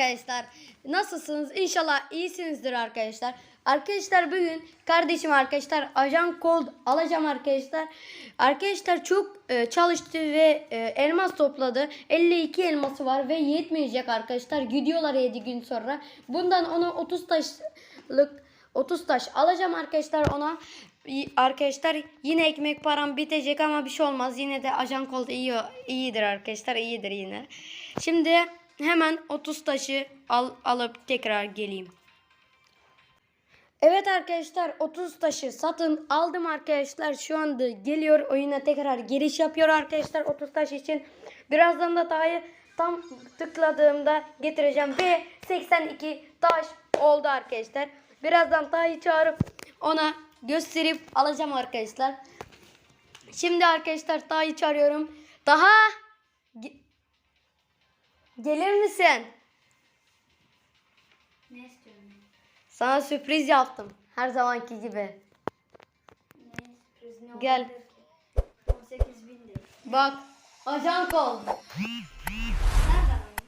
arkadaşlar. Nasılsınız? İnşallah iyisinizdir arkadaşlar. Arkadaşlar bugün kardeşim arkadaşlar ajan kol alacağım arkadaşlar. Arkadaşlar çok e, çalıştı ve e, elmas topladı. 52 elması var ve yetmeyecek arkadaşlar. Gidiyorlar 7 gün sonra. Bundan ona 30 taşlık 30 taş alacağım arkadaşlar ona. Arkadaşlar yine ekmek param bitecek ama bir şey olmaz. Yine de ajan kol iyi iyidir arkadaşlar. iyidir yine. Şimdi hemen 30 taşı al, alıp tekrar geleyim. Evet arkadaşlar 30 taşı satın aldım arkadaşlar. Şu anda geliyor oyuna tekrar giriş yapıyor arkadaşlar 30 taş için. Birazdan da dahi tam tıkladığımda getireceğim ve 82 taş oldu arkadaşlar. Birazdan dahi çağırıp ona gösterip alacağım arkadaşlar. Şimdi arkadaşlar dahi çağırıyorum. Daha gelir misin? Ne istiyorsun? Sana sürpriz yaptım. Her zamanki gibi. Ne sürpriz ne Gel. olabilir ki? 18 bin değil. Bak. Ajan kol. Nereden aldın?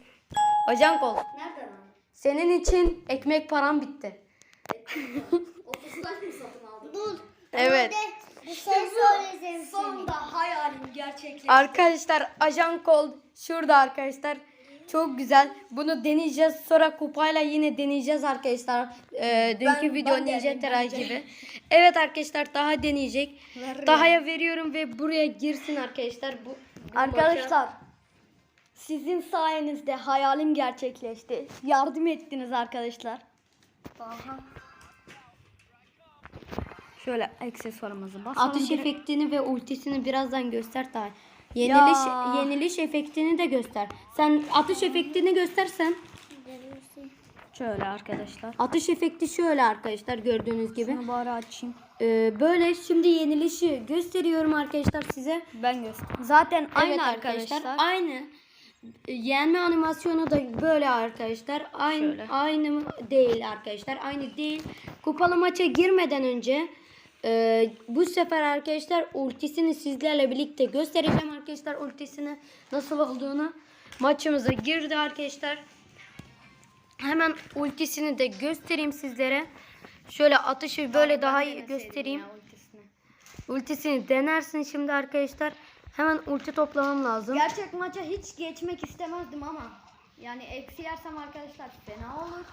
Ajan kol. Nereden aldın? Senin için ekmek param bitti. 30 taş mı satın aldın? Dur. Evet. Bu sen söylesin. Sonunda hayalim gerçekleşti. Arkadaşlar ajan kol şurada arkadaşlar. Çok güzel. Bunu deneyeceğiz. Sonra kupayla yine deneyeceğiz arkadaşlar. Ee, dünkü Ben- video ben Ninja Teray gibi. Evet arkadaşlar daha deneyecek. Ver Daha'ya veriyorum ve buraya girsin arkadaşlar. Bu, bu Arkadaşlar sizin sayenizde hayalim gerçekleşti. Yardım ettiniz arkadaşlar. Aha. Şöyle aksesuarımızı basalım. Atış efektini ve ultisini birazdan göster daha. Yeniliş Ya. yeniliş efektini de göster. Sen atış efektini göstersen. Şöyle arkadaşlar. Atış efekti şöyle arkadaşlar gördüğünüz gibi. Bunu bari açayım. Ee, böyle şimdi yenilişi gösteriyorum arkadaşlar size. Ben göster. Zaten aynı evet arkadaşlar. Aynı. Ee, Yenme animasyonu da böyle arkadaşlar. Aynı Şöyle. aynı mı? değil arkadaşlar. Aynı değil. Kupalı maça girmeden önce e, bu sefer arkadaşlar ultisini sizlerle birlikte göstereceğim arkadaşlar ultisini nasıl olduğunu. Maçımıza girdi arkadaşlar. Hemen ultisini de göstereyim sizlere. Şöyle atışı böyle daha iyi göstereyim. Ultisini denersin şimdi arkadaşlar. Hemen ulti toplamam lazım. Gerçek maça hiç geçmek istemezdim ama yani eksi yersem arkadaşlar fena olur.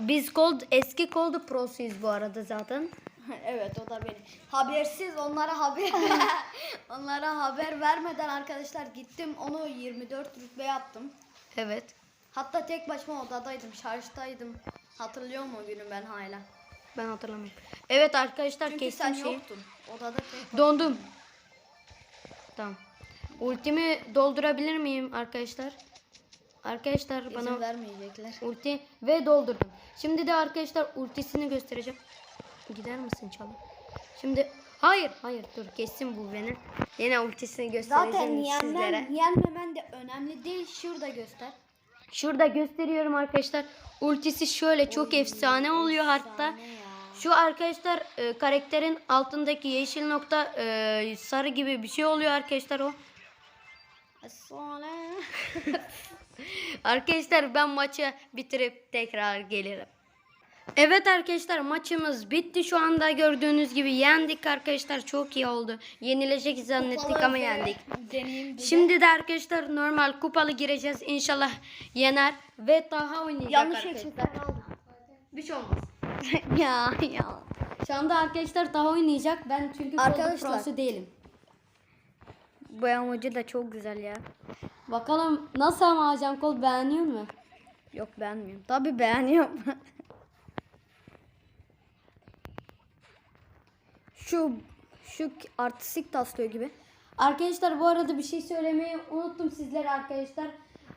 Biz Gold eski Gold Pro'suyuz bu arada zaten. evet o da benim. Habersiz onlara haber onlara haber vermeden arkadaşlar gittim onu 24 rütbe yaptım. Evet. Hatta tek başıma odadaydım, şarjdaydım. Hatırlıyor mu günü ben hala? Ben hatırlamıyorum. Evet arkadaşlar Çünkü kestim sen şeyi. yoktun. Odada tek Dondum. Tamam. Ultimi doldurabilir miyim arkadaşlar? Arkadaşlar İzin bana vermeyecekler. ulti ve doldurdum. Şimdi de arkadaşlar ultisini göstereceğim. Gider misin çalım? Şimdi hayır hayır dur kessin bu beni. Yine ultisini göstereceğim Zaten sizlere. yenmen, yenmemen de önemli değil. Şurada göster. Şurada gösteriyorum arkadaşlar. Ultisi şöyle çok efsane oluyor hatta. Şu arkadaşlar e, karakterin altındaki yeşil nokta e, sarı gibi bir şey oluyor arkadaşlar o. Arkadaşlar ben maçı bitirip tekrar gelirim. Evet arkadaşlar maçımız bitti şu anda gördüğünüz gibi yendik arkadaşlar çok iyi oldu. Yenilecek zannettik ama yendik. Şimdi de arkadaşlar normal kupalı gireceğiz inşallah yener ve daha oynayacak Yanlış arkadaşlar. eksikler aldım. Bir şey olmaz. ya ya. Şu anda arkadaşlar daha oynayacak. Ben çünkü Arkadaşlar. arkadaşlar. prosu değilim. Bu emoji de çok güzel ya. Bakalım nasıl ama Ajan Kol beğeniyor mu? Yok beğenmiyorum. Tabi beğeniyorum. şu şu artistik taslıyor gibi. Arkadaşlar bu arada bir şey söylemeyi unuttum sizlere arkadaşlar.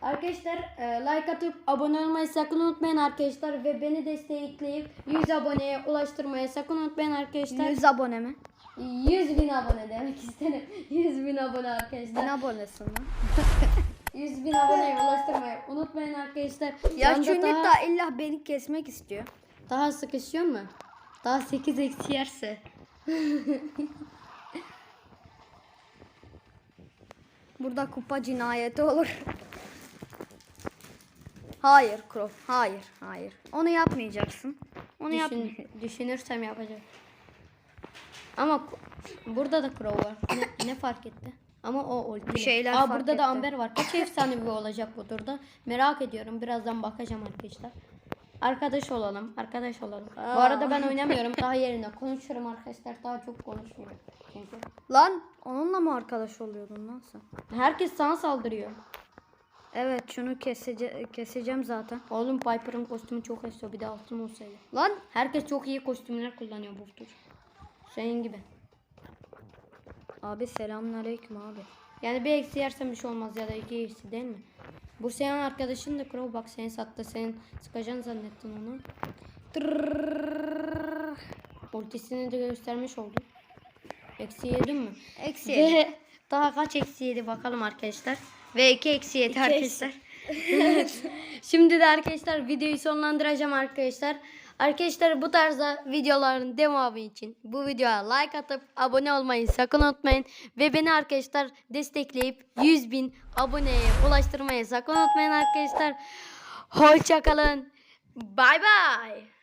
Arkadaşlar e, like atıp abone olmayı sakın unutmayın arkadaşlar ve beni destekleyip 100 aboneye ulaştırmayı sakın unutmayın arkadaşlar. 100 abone mi? 100 bin abone demek istedim. 100 bin abone arkadaşlar. 1000 abonesin lan. 100 bin aboneye ulaştırmayı unutmayın arkadaşlar. Ya çünkü daha, da illa beni kesmek istiyor. daha sıkışıyor mu? Daha 8 eksi yerse. Burada kupa cinayeti olur. Hayır Crow. Hayır. Hayır. Onu yapmayacaksın. Onu Düşün, yapmayacaksın. düşünürsem yapacağım. Ama burada da Crow var. Ne, ne fark etti? Ama o ulti. Bir şeyler Aa, fark burada etti. da Amber var. Kaç efsanevi olacak bu turda? Merak ediyorum. Birazdan bakacağım arkadaşlar. Arkadaş olalım. Arkadaş olalım. Bu arada ben oynamıyorum. Daha yerine konuşurum arkadaşlar. Daha çok konuşmuyorum. Çünkü Lan onunla mı arkadaş oluyordun lan sen? herkes sana saldırıyor. Evet şunu kesece keseceğim zaten. Oğlum Piper'ın kostümü çok esiyor. Bir de altın olsaydı. Lan Herkes çok iyi kostümler kullanıyor bu tur. Senin gibi. abi selamünaleyküm abi. Yani bir eksi yersen bir şey olmaz ya da iki eksi değil mi? Bu senin arkadaşın da Crow bak seni sattı. Senin sıkacaksın zannettin onu. Tırrrr. Ultisini de göstermiş oldu. Eksi yedin mi? Eksi Ve daha kaç eksi yedi bakalım arkadaşlar. Ve iki eksi yedi arkadaşlar. Şimdi de arkadaşlar videoyu sonlandıracağım arkadaşlar. Arkadaşlar bu tarzda videoların devamı için bu videoya like atıp abone olmayı sakın unutmayın. Ve beni arkadaşlar destekleyip 100 bin aboneye ulaştırmayı sakın unutmayın arkadaşlar. Hoşçakalın. Bay bay.